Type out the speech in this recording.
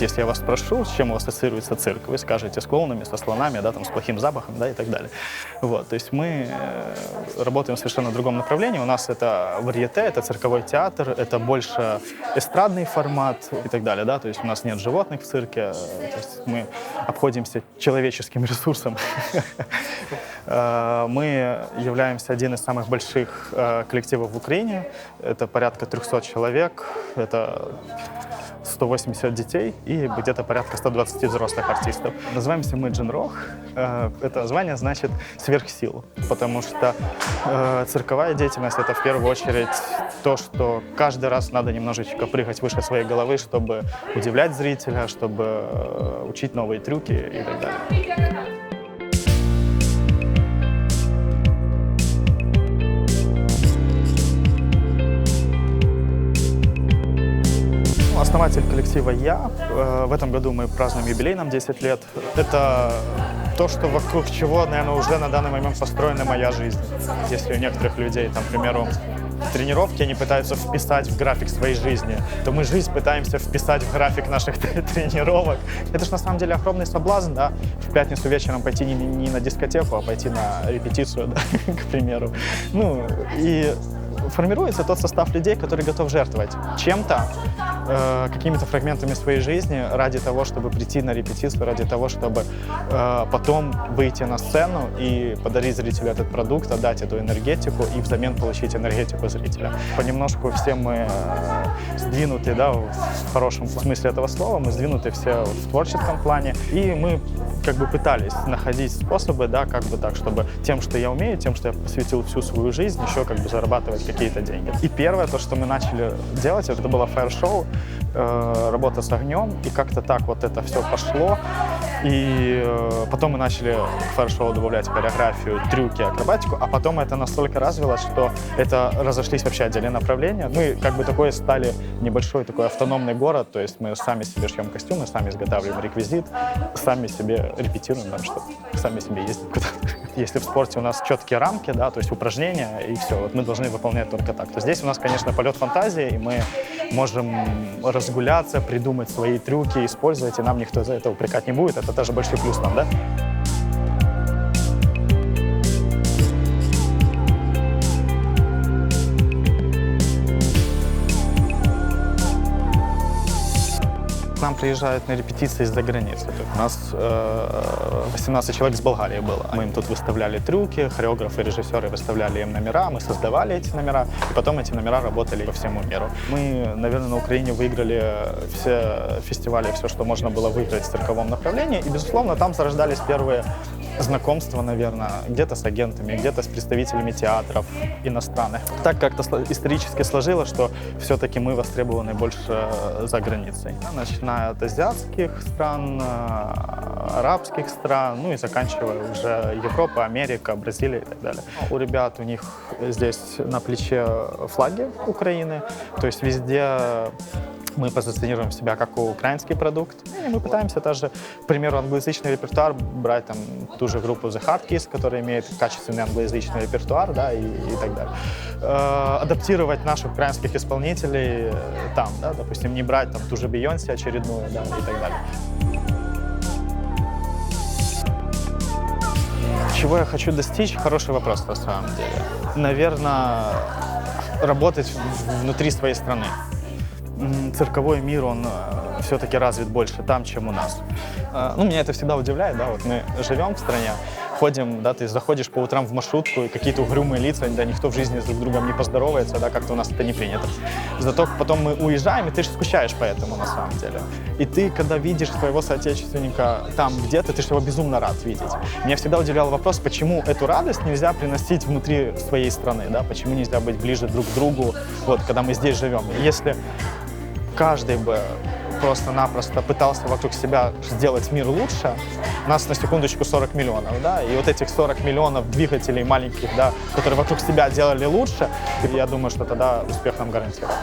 если я вас спрошу, с чем у вас ассоциируется цирк, вы скажете с клоунами, со слонами, да, там, с плохим запахом, да, и так далее. Вот, то есть мы э, работаем в совершенно другом направлении. У нас это варьете, это цирковой театр, это больше эстрадный формат и так далее, да, то есть у нас нет животных в цирке, э, то есть мы обходимся человеческим ресурсом. Э, Мы являемся один из самых больших коллективов в Украине. Это порядка 300 человек, это 180 детей и где-то порядка 120 взрослых артистов. Называемся мы Джин Рох. Э, Это звание значит сверхсил, потому что э, цирковая деятельность — это в первую очередь то, что каждый раз надо немножечко прыгать выше своей головы, чтобы удивлять зрителя, чтобы э, учить новые трюки и так далее. Основатель коллектива я. Э, В этом году мы празднуем юбилей, нам 10 лет. Это то, что вокруг чего, наверное, уже на данный момент построена моя жизнь. Если у некоторых людей, там, к примеру, тренировки они пытаются вписать в график своей жизни, то мы жизнь пытаемся вписать в график наших тренировок. Это же на самом деле огромный соблазн, да, в пятницу вечером пойти не, не на дискотеку, а пойти на репетицию, да, к примеру. Ну, и формируется тот состав людей, который готов жертвовать чем-то, э, какими-то фрагментами своей жизни ради того, чтобы прийти на репетицию, ради того, чтобы э, потом выйти на сцену и подарить зрителю этот продукт, отдать эту энергетику и взамен получить энергетику зрителя. Понемножку все мы э, сдвинуты, да, в хорошем смысле этого слова, мы сдвинуты все в творческом плане, и мы как бы пытались находить способы, да, как бы так, чтобы тем, что я умею, тем, что я посвятил всю свою жизнь, еще как бы зарабатывать какие-то деньги. И первое, то, что мы начали делать, это было фаер-шоу, э, работа с огнем, и как-то так вот это все пошло. И э, потом мы начали к фаер-шоу добавлять хореографию, трюки, акробатику, а потом это настолько развилось, что это разошлись вообще отдельные направления. Мы как бы такой стали небольшой такой автономный город, то есть мы сами себе шьем костюмы, сами изготавливаем реквизит, сами себе репетируем, там, что сами себе ездим куда-то. Если в спорте у нас четкие рамки, да, то есть упражнения, и все, вот мы должны выполнять только так, то здесь у нас, конечно, полет фантазии, и мы можем разгуляться, придумать свои трюки, использовать, и нам никто за это упрекать не будет. Это тоже большой плюс нам, да? Приезжают на репетиции из-за границы. У нас э, 18 человек с Болгарии было. Мы им тут выставляли трюки, хореографы, режиссеры выставляли им номера, мы создавали эти номера, и потом эти номера работали по всему миру. Мы, наверное, на Украине выиграли все фестивали, все, что можно было выиграть в цирковом направлении, и, безусловно, там зарождались первые знакомства, наверное, где-то с агентами, где-то с представителями театров иностранных. Так как-то исторически сложилось, что все-таки мы востребованы больше э, за границей. Начиная от азиатских стран, э, арабских стран, ну и заканчивая уже Европа, Америка, Бразилия и так далее. У ребят у них здесь на плече флаги Украины, то есть везде мы позиционируем себя как украинский продукт. И мы пытаемся даже, к примеру, англоязычный репертуар брать там ту же группу The Hard Kiss, которая имеет качественный англоязычный репертуар, да, и, и так далее. Э, адаптировать наших украинских исполнителей э, там, да, допустим, не брать там ту же Бейонсе очередную, да, и так далее. Чего я хочу достичь? Хороший вопрос на самом деле. Наверное, работать внутри своей страны. Цирковой мир, он все-таки развит больше там, чем у нас. Э, Ну, меня это всегда удивляет, да, вот мы живем в стране, ходим, да, ты заходишь по утрам в маршрутку, и какие-то угрюмые лица, да, никто в жизни с друг другом не поздоровается, да, как-то у нас это не принято. Зато потом мы уезжаем, и ты же скучаешь по этому на самом деле. И ты, когда видишь своего соотечественника там где-то, ты же его безумно рад видеть. Меня всегда удивлял вопрос, почему эту радость нельзя приносить внутри своей страны, да, почему нельзя быть ближе друг к другу, вот, когда мы здесь живем. Если каждый бы просто-напросто пытался вокруг себя сделать мир лучше, нас на секундочку 40 миллионов, да, и вот этих 40 миллионов двигателей маленьких, да, которые вокруг себя делали лучше, я думаю, что тогда успех нам гарантирован.